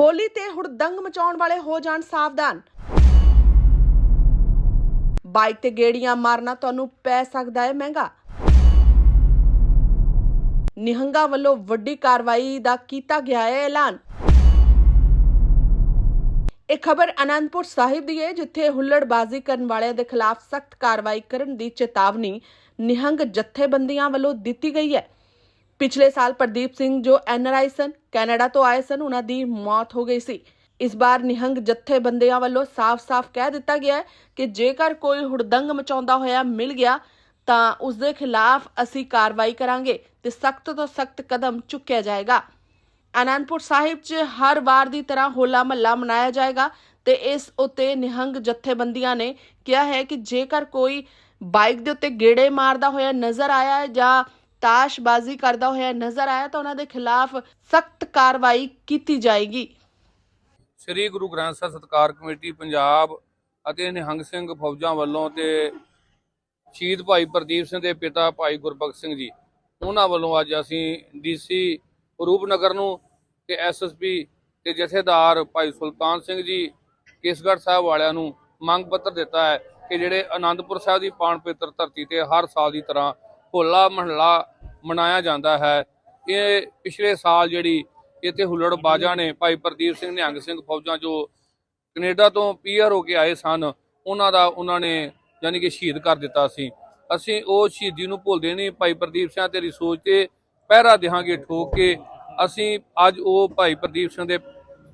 ਹੋਲੀ ਤੇ ਹੁੜਦੰਗ ਮਚਾਉਣ ਵਾਲੇ ਹੋ ਜਾਣ ਸਾਵਧਾਨ। ਬਾਈਕ ਤੇ ਗੇੜੀਆਂ ਮਾਰਨਾ ਤੁਹਾਨੂੰ ਪੈ ਸਕਦਾ ਹੈ ਮਹਿੰਗਾ। ਨਿਹੰਗਾ ਵੱਲੋਂ ਵੱਡੀ ਕਾਰਵਾਈ ਦਾ ਕੀਤਾ ਗਿਆ ਹੈ ਐਲਾਨ। ਇਹ ਖਬਰ ਅਨੰਦਪੁਰ ਸਾਹਿਬ ਦੀ ਹੈ, ਜਿੱਥੇ ਹੁੱਲੜਬਾਜ਼ੀ ਕਰਨ ਵਾਲਿਆਂ ਦੇ ਖਿਲਾਫ ਸਖਤ ਕਾਰਵਾਈ ਕਰਨ ਦੀ ਚੇਤਾਵਨੀ ਨਿਹੰਗ ਜਥੇਬੰਦੀਆਂ ਵੱਲੋਂ ਦਿੱਤੀ ਗਈ ਹੈ। ਪਿਛਲੇ ਸਾਲ ਪ੍ਰਦੀਪ ਸਿੰਘ ਜੋ ਐਨਆਰਆਈ ਸਨ, ਕੈਨੇਡਾ ਤੋਂ ਆਏ ਸਨ, ਉਹਨਾਂ ਦੀ ਮੌਤ ਹੋ ਗਈ ਸੀ। ਇਸ ਵਾਰ ਨਿਹੰਗ ਜਥੇਬੰਦੀਆਂ ਵੱਲੋਂ ਸਾਫ਼-ਸਾਫ਼ ਕਹਿ ਦਿੱਤਾ ਗਿਆ ਕਿ ਜੇਕਰ ਕੋਈ ਹੁੜਦੰਗ ਮਚਾਉਂਦਾ ਹੋਇਆ ਮਿਲ ਗਿਆ, ਤਾਂ ਉਸ ਦੇ ਖਿਲਾਫ ਅਸੀਂ ਕਾਰਵਾਈ ਕਰਾਂਗੇ ਤੇ ਸਖਤ ਤੋਂ ਸਖਤ ਕਦਮ ਚੁੱਕਿਆ ਜਾਏਗਾ। ਅਨੰਦਪੁਰ ਸਾਹਿਬ 'ਚ ਹਰ ਵਾਰ ਦੀ ਤਰ੍ਹਾਂ ਹੋਲਾ ਮਹੱਲਾ ਮਨਾਇਆ ਜਾਏਗਾ ਤੇ ਇਸ ਉਤੇ ਨਿਹੰਗ ਜਥੇਬੰਦੀਆਂ ਨੇ ਕਿਹਾ ਹੈ ਕਿ ਜੇਕਰ ਕੋਈ ਬਾਈਕ ਦੇ ਉੱਤੇ ਗੇੜੇ ਮਾਰਦਾ ਹੋਇਆ ਨਜ਼ਰ ਆਇਆ ਜਾਂ ਤਾਸ਼ਬਾਜ਼ੀ ਕਰਦਾ ਹੋਇਆ ਨਜ਼ਰ ਆਇਆ ਤਾਂ ਉਹਨਾਂ ਦੇ ਖਿਲਾਫ ਸਖਤ ਕਾਰਵਾਈ ਕੀਤੀ ਜਾਏਗੀ। ਸ੍ਰੀ ਗੁਰੂ ਗ੍ਰੰਥ ਸਾਹਿਬ ਸਤਕਾਰ ਕਮੇਟੀ ਪੰਜਾਬ ਅਤੇ ਨਿਹੰਗ ਸਿੰਘ ਫੌਜਾਂ ਵੱਲੋਂ ਤੇ ਸ਼ਹੀਦ ਭਾਈ ਪ੍ਰਦੀਪ ਸਿੰਘ ਦੇ ਪਿਤਾ ਭਾਈ ਗੁਰਬਖਸ਼ ਸਿੰਘ ਜੀ, ਉਹਨਾਂ ਵੱਲੋਂ ਅੱਜ ਅਸੀਂ ਡੀਸੀ ਰੂਪਨਗਰ ਨੂੰ ਤੇ ਐਸਐਸਪੀ ਤੇ ਜਥੇਦਾਰ ਭਾਈ ਸੁਲਤਾਨ ਸਿੰਘ ਜੀ, ਕੇਸਗੜ੍ਹ ਸਾਹਿਬ ਵਾਲਿਆਂ ਨੂੰ ਮੰਗ ਪੱਤਰ ਦਿੱਤਾ ਹੈ ਕਿ ਜਿਹੜੇ ਆਨੰਦਪੁਰ ਸਾਹਿਬ ਦੀ ਪਾਵਨ ਪਵਿੱਤਰ ਧਰਤੀ ਤੇ ਹਰ ਸਾਲ ਦੀ ਤਰ੍ਹਾਂ ਹੋਲਾ ਮਹੱਲਾ ਮਨਾਇਆ ਜਾਂਦਾ ਹੈ। ਇਹ ਪਿਛਲੇ ਸਾਲ ਜਿਹੜੀ ਇੱਥੇ ਹੁੱਲੜ ਬਾਜਾਂ ਨੇ ਭਾਈ ਪ੍ਰਦੀਪ ਸਿੰਘ ਨਿਹੰਗ ਸਿੰਘ ਫੌਜਾਂ ਜੋ ਕੈਨੇਡਾ ਤੋਂ ਪੀਆਰ ਹੋ ਕੇ ਆਏ ਸਨ, ਉਹਨਾਂ ਦਾ ਉਹਨਾਂ ਨੇ ਯਾਨੀ ਕਿ ਸ਼ਹੀਦ ਕਰ ਦਿੱਤਾ ਸੀ। ਅਸੀਂ ਉਹ ਸ਼ਹੀਦੀ ਨੂੰ ਭੁੱਲਦੇ ਨਹੀਂ, ਭਾਈ ਪ੍ਰਦੀਪ ਸਿੰਘ ਤੇਰੀ ਸੋਚ ਤੇ ਪਹਿਰਾ ਦੇਹਾਂਗੇ ਠੋਕ ਕੇ ਅਸੀਂ ਅੱਜ ਉਹ ਭਾਈ ਪ੍ਰਦੀਪ ਸਿੰਘ ਦੇ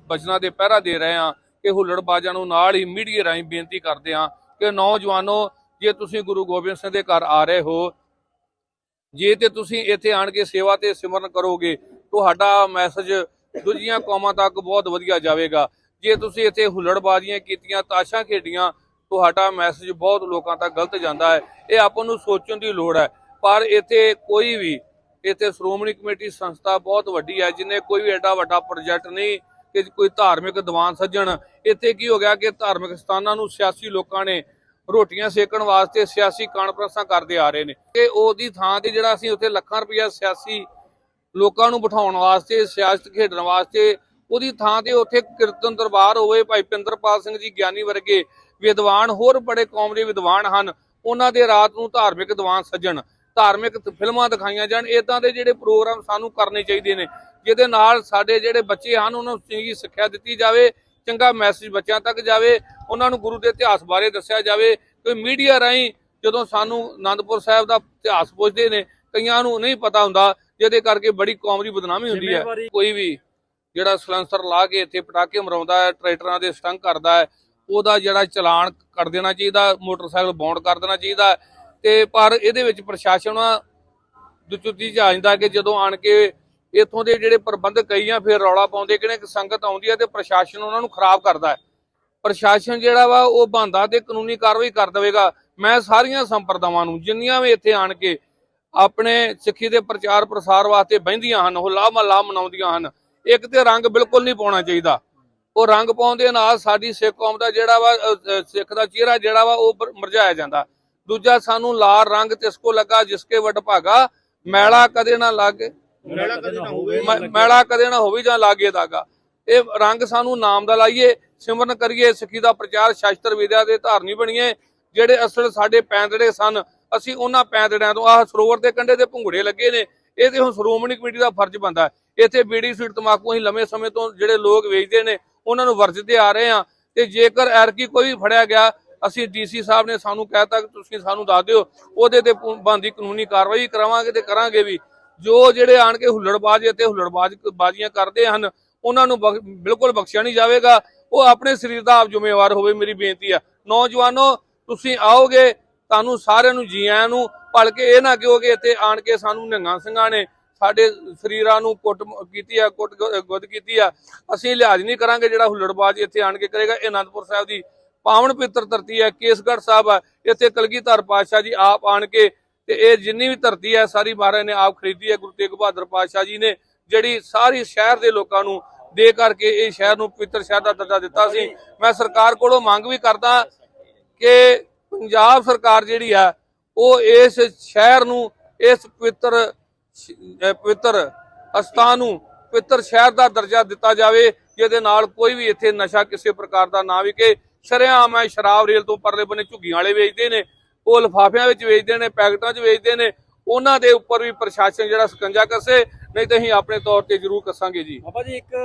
ਬਚਨਾਂ ਦੇ ਪਹਿਰਾ ਦੇ ਰਹੇ ਹਾਂ ਕਿ ਹੁੱਲੜਬਾਜ਼ਾਂ ਨੂੰ ਨਾਲ ਹੀ ਮੀਡੀਆ ਰਾਹੀਂ ਬੇਨਤੀ ਕਰਦੇ ਹਾਂ ਕਿ ਨੌਜਵਾਨੋ, ਜੇ ਤੁਸੀਂ ਗੁਰੂ ਗੋਬਿੰਦ ਸਿੰਘ ਦੇ ਘਰ ਆ ਰਹੇ ਹੋ ਜੇ ਤੇ ਤੁਸੀਂ ਇੱਥੇ ਆਣ ਕੇ ਸੇਵਾ ਤੇ ਸਿਮਰਨ ਕਰੋਗੇ, ਤੁਹਾਡਾ ਮੈਸੇਜ ਦੂਜੀਆਂ ਕੌਮਾਂ ਤੱਕ ਬਹੁਤ ਵਧੀਆ ਜਾਵੇਗਾ। ਜੇ ਤੁਸੀਂ ਇੱਥੇ ਹੁੱਲੜਬਾਜ਼ੀਆਂ ਕੀਤੀਆਂ, ਤਾਸ਼ਾਂ ਖੇਡੀਆਂ, ਤੁਹਾਡਾ ਮੈਸੇਜ ਬਹੁਤ ਲੋਕਾਂ ਤੱਕ ਗਲਤ ਜਾਂਦਾ ਹੈ। ਇਹ ਆਪਾਂ ਨੂੰ ਸੋਚਣ ਦੀ ਲੋੜ ਹੈ। ਪਰ ਇੱਥੇ ਕੋਈ ਵੀ, ਇੱਥੇ ਸ਼੍ਰੋਮਣੀ ਕਮੇਟੀ ਸੰਸਥਾ ਬਹੁਤ ਵੱਡੀ ਹੈ, ਜਿਨੇ ਕੋਈ ਵੀ ਐਡਾ ਵੱਡਾ ਪ੍ਰੋਜੈਕਟ ਨਹੀਂ ਕਿ ਕੋਈ ਧਾਰਮਿਕ ਦੀਵਾਨ ਸੱਜਣ। ਇੱਥੇ ਕੀ ਹੋ ਗਿਆ ਕਿ ਧਾਰਮਿਕ ਸਥਾਨਾਂ ਨੂੰ ਸਿਆਸੀ ਲੋਕਾਂ ਨੇ ਰੋਟੀਆਂ ਸੇਕਣ ਵਾਸਤੇ ਸਿਆਸੀ ਕਾਨਫਰੰਸਾਂ ਕਰਦੇ ਆ ਰਹੇ ਨੇ। ਤੇ ਉਹਦੀ ਥਾਂ ਤੇ ਜਿਹੜਾ ਅਸੀਂ ਉੱਥੇ ਲੱਖਾਂ ਰੁਪਇਆ ਸਿਆਸੀ ਲੋਕਾਂ ਨੂੰ ਬਿਠਾਉਣ ਵਾਸਤੇ, ਸਿਆਸਤ ਖੇਡਣ ਵਾਸਤੇ, ਉਹਦੀ ਥਾਂ ਤੇ ਉੱਥੇ ਕੀਰਤਨ ਦਰਬਾਰ ਹੋਵੇ, ਭਾਈ ਪਿੰਦਰਪਾਲ ਸਿੰਘ ਜੀ ਗਿਆਨੀ ਵਰਗੇ ਵਿਦਵਾਨ, ਹੋਰ ਬੜੇ ਕੌਮ ਦੇ ਵਿਦਵਾਨ ਹਨ, ਉਹਨਾਂ ਦੇ ਰਾਤ ਨੂੰ ਧਾਰਮਿਕ ਦੀਵਾਨ ਸੱਜਣ, ਧਾਰਮਿਕ ਫਿਲਮਾਂ ਦਿਖਾਈਆਂ ਜਾਣ ਇਦਾਂ ਦੇ ਜਿਹੜੇ ਪ੍ਰੋਗਰਾਮ ਸਾਨੂੰ ਕਰਨੇ ਚਾਹੀਦੇ ਨੇ, ਜਿਹਦੇ ਨਾਲ ਸਾਡੇ ਜਿਹੜੇ ਬੱਚੇ ਹਨ, ਉਹਨਾਂ ਨੂੰ ਚੰਗੀ ਸਿੱਖਿਆ ਦਿੱਤੀ ਜਾਵੇ, ਚੰਗਾ ਮੈਸੇਜ ਬੱਚਿਆਂ ਤੱਕ ਜਾਵੇ ਉਹਨਾਂ ਨੂੰ ਗੁਰੂ ਦੇ ਇਤਿਹਾਸ ਬਾਰੇ ਦੱਸਿਆ ਜਾਵੇ ਕੋਈ ਮੀਡੀਆ ਰਾਹੀਂ ਜਦੋਂ ਸਾਨੂੰ ਆਨੰਦਪੁਰ ਸਾਹਿਬ ਦਾ ਇਤਿਹਾਸ ਪੁੱਛਦੇ ਨੇ ਕਈਆਂ ਨੂੰ ਨਹੀਂ ਪਤਾ ਹੁੰਦਾ ਜਿਹਦੇ ਕਰਕੇ ਬੜੀ ਕੌਮ ਦੀ ਬਦਨਾਮੀ ਹੁੰਦੀ ਹੈ ਕੋਈ ਵੀ ਜਿਹੜਾ ਸਲੈਂਸਰ ਲਾ ਕੇ ਇੱਥੇ ਪਟਾਕੇ ਮਰਾਉਂਦਾ ਹੈ ਟਰੈਕਟਰਾਂ ਦੇ ਸਟੰਗ ਕਰਦਾ ਹੈ ਉਹਦਾ ਜਿਹੜਾ ਚਲਾਨ ਕਰ ਦੇਣਾ ਚਾਹੀਦਾ ਮੋਟਰਸਾਈਕਲ ਬੌਂਡ ਕਰ ਦੇਣਾ ਚਾਹੀਦਾ। ਤੇ ਪਰ ਇਹਦੇ ਵਿੱਚ ਪ੍ਰਸ਼ਾਸਨ ਦੁਚੁੱਤੀ ਚ ਆ ਜਾਂਦਾ ਕਿ ਜਦੋਂ ਆਣ ਕੇ ਇੱਥੋਂ ਦੇ ਜਿਹੜੇ ਪ੍ਰਬੰਧਕ ਕਈਆਂ ਫਿਰ ਰੌਲਾ ਪਾਉਂਦੇ ਕਿ ਇੱਕ ਸੰਗਤ ਆਉਂਦੀ ਹੈ ਤੇ ਪ੍ਰਸ਼ਾਸਨ ਉਹਨਾਂ ਨੂੰ ਖਰਾਬ ਕਰਦਾ ਹੈ ਪ੍ਰਸ਼ਾਸਨ ਜਿਹੜਾ ਵਾ ਉਹ ਬੰਦਾ ਤੇ ਕਾਨੂੰਨੀ ਕਾਰਵਾਈ ਕਰ ਦੇਵੇਗਾ। ਮੈਂ ਸਾਰੀਆਂ ਸੰਪਰਦਾਵਾਂ ਨੂੰ ਜਿੰਨੀਆਂ ਵੀ ਇੱਥੇ ਆਣ ਕੇ ਆਪਣੇ ਸਿੱਖੀ ਦੇ ਪ੍ਰਚਾਰ ਪ੍ਰਸਾਰ ਵਾਸਤੇ ਬਹਿੰਦੀਆਂ ਹਨ ਹੋਲਾ ਮਹੱਲਾ ਮਨਾਉਂਦੀਆਂ ਹਨ। ਇੱਕ ਤੇ ਰੰਗ ਬਿਲਕੁਲ ਨਹੀਂ ਪਾਉਣਾ ਚਾਹੀਦਾ। ਉਹ ਰੰਗ ਪਾਉਣ ਦੇ ਨਾਲ ਸਾਡੀ ਸਿੱਖ ਕੌਮ ਦਾ ਜਿਹੜਾ ਵਾ ਸਿੱਖ ਦਾ ਚਿਹਰਾ ਜਿਹੜਾ ਵਾ ਉਹ ਮੁਰਝਾਇਆ ਜਾਂਦਾ। ਦੂਜਾ ਸਾਨੂੰ ਲਾਲ ਰੰਗ ਤਿਸਕੋ ਲੱਗਾ ਜਿਸਕੇ ਵਡ ਭਾਗਾ ਮੈਲਾ ਕਦੇ ਨਾ ਲੱਗੇ। ਮੇਲਾ ਕਦੇ ਨਾ ਹੋਵੇ। ਮ- ਮੈਲਾ ਕਦੇ ਨਾ ਹੋਵੇ ਜਾਂ ਲਾਗੇ ਦਾਗਾ। ਇਹ ਰੰਗ ਸਾਨੂੰ ਨਾਮ ਦਾ ਲਾਈਏ, ਸਿਮਰਨ ਕਰੀਏ, ਸਿੱਖੀ ਦਾ ਪ੍ਰਚਾਰ ਸ਼ਾਸਤਰ ਵਿਦਿਆ ਦੇ ਧਾਰਨੀ ਬਣੀਏ, ਜਿਹੜੇ ਅਸਲ ਸਾਡੇ ਪੈਂਦੜੇ ਸਨ, ਅਸੀਂ ਉਹਨਾਂ ਪੈਂਦੜਿਆਂ ਤੋਂ, ਆਹ ਸਰੋਵਰ ਦੇ ਕੰਢੇ ਤੇ ਭੁੰਗੜੇ ਲੱਗੇ ਨੇ, ਇਹ ਤੇ ਹੁਣ ਸ਼੍ਰੋਮਣੀ ਕਮੇਟੀ ਦਾ ਫਰਜ਼ ਬਣਦਾ ਇੱਥੇ ਬੀੜੀ ਸੀਟ ਤਮਾਕੂ ਅਸੀਂ ਲੰਮੇ ਸਮੇਂ ਤੋਂ ਜਿਹੜੇ ਲੋਕ ਵੇਚਦੇ ਨੇ, ਉਹਨਾਂ ਨੂੰ ਵਰਜਦੇ ਆ ਰਹੇ ਆ ਤੇ ਜੇਕਰ ਐਰਕੀ ਕੋਈ ਵੀ ਫੜਿਆ ਗਿਆ, ਅਸੀਂ ਡੀਸੀ ਸਾਹਿਬ ਨੇ ਸਾਨੂੰ ਕਹਿਤਾ ਕਿ ਤੁਸੀਂ ਸਾਨੂੰ ਦੱਸ ਦਿਓ, ਉਹਦੇ ਤੇ ਬੰਦੀ ਕਾਨੂੰਨੀ ਕਾਰਵਾਈ ਕਰਾਵਾਂਗੇ ਤੇ ਕਰਾਂਗੇ ਵੀ। ਜੋ ਜਿਹੜੇ ਆਣ ਕੇ ਹੁੱਲੜਬਾਜ਼ ਅਤੇ ਹੁੱਲੜਬਾਜ਼, ਬਾਜ਼ੀਆਂ ਕਰਦੇ ਹਨ ਉਹਨਾਂ ਨੂੰ ਬਖ- ਬਿਲਕੁਲ ਬਖਸ਼ਿਆ ਨਹੀਂ ਜਾਵੇਗਾ। ਉਹ ਆਪਣੇ ਸਰੀਰ ਦਾ ਆਪ ਜ਼ਿੰਮੇਵਾਰ ਹੋਵੇ, ਮੇਰੀ ਬੇਨਤੀ ਆ। ਨੌਜਵਾਨੋ, ਤੁਸੀਂ ਆਓਗੇ, ਤੁਹਾਨੂੰ ਸਾਰਿਆਂ ਨੂੰ ਜੀ ਆਇਆਂ ਨੂੰ ਭਲ ਕੇ ਇਹ ਨਾ ਕਿਹੋ ਇੱਥੇ ਆਣ ਕੇ ਸਾਨੂੰ ਨਿਹੰਗਾਂ ਸਿੰਘਾਂ ਨੇ ਸਾਡੇ ਸਰੀਰਾਂ ਨੂੰ ਕੁੱਟ ਕੀਤੀ ਆ, ਕੁੱਟ ਗੁ- ਗੁੱਦ ਕੀਤੀ ਆ। ਅਸੀਂ ਲਿਹਾਜ਼ ਨਹੀਂ ਕਰਾਂਗੇ ਜਿਹੜਾ ਹੁੱਲੜਬਾਜ਼ ਇੱਥੇ ਆਣ ਕੇ ਕਰੇਗਾ। ਇਹ ਅਨੰਦਪੁਰ ਸਾਹਿਬ ਦੀ ਪਾਵਨ ਪਿੱਤਰ ਧਰਤੀ ਹੈ, ਕੇਸਗੜ੍ਹ ਸਾਹਿਬ ਹੈ ਇੱਥੇ ਕਲਗੀਧਰ ਪਾਤਸ਼ਾਹ ਜੀ ਆਪ ਆਣ ਕੇ ਤੇ ਇਹ ਜਿੰਨੀ ਵੀ ਧਰਤੀ ਹੈ, ਸਾਰੀ ਮਹਾਰਾਜ ਨੇ ਆਪ ਖਰੀਦੀ ਹੈ। ਗੁਰੂ ਤੇਗ ਬਹਾਦਰ ਪਾਤਸ਼ਾਹ ਜੀ ਨੇ ਜਿਹੜੀ ਸਾਰੀ ਸ਼ਹਿਰ ਦੇ ਲੋਕਾਂ ਨੂੰ ਦੇ ਕਰਕੇ ਇਹ ਸ਼ਹਿਰ ਨੂੰ ਪਵਿੱਤਰ ਸ਼ਹਿਰ ਦਾ ਦਰਜਾ ਦਿੱਤਾ ਸੀ। ਮੈਂ ਸਰਕਾਰ ਕੋਲੋਂ ਮੰਗ ਵੀ ਕਰਦਾ ਕਿ ਪੰਜਾਬ ਸਰਕਾਰ ਜਿਹੜੀ ਆ, ਉਹ ਇਸ ਸ਼ਹਿਰ ਨੂੰ, ਇਸ ਪਵਿੱਤਰ ਪਵਿੱਤਰ ਅਸਥਾਨ ਨੂੰ ਪਵਿੱਤਰ ਸ਼ਹਿਰ ਦਾ ਦਰਜਾ ਦਿੱਤਾ ਜਾਵੇ, ਜਿਹਦੇ ਨਾਲ ਕੋਈ ਵੀ ਇੱਥੇ ਨਸ਼ਾ ਕਿਸੇ ਪ੍ਰਕਾਰ ਦਾ ਨਾ ਵਿਕੇ। ਸ਼ਰਿਆਮ ਹੈ ਸ਼ਰਾਬ ਰੇਲ ਤੋਂ ਪਰਲੇ ਬੰਨੇ ਝੁੱਗੀਆਂ ਵਾਲੇ ਵੇਚਦੇ ਨੇ, ਉਹ ਲਫਾਫਿਆਂ ਵਿੱਚ ਵੇਚਦੇ ਨੇ, ਪੈਕਟਾਂ 'ਚ ਵੇਚਦੇ ਨੇ। ਉਹਨਾਂ ਦੇ ਉੱਪਰ ਵੀ ਪ੍ਰਸ਼ਾਸਨ ਜਿਹੜਾ ਸਕੰਜਾ ਕਸੇ। ਨਹੀਂ ਤਾਂ ਅਸੀਂ ਆਪਣੇ ਤੌਰ ਤੇ ਜ਼ਰੂਰ ਕਸਾਂਗੇ ਜੀ। ਬਾਬਾ ਜੀ ਇੱਕ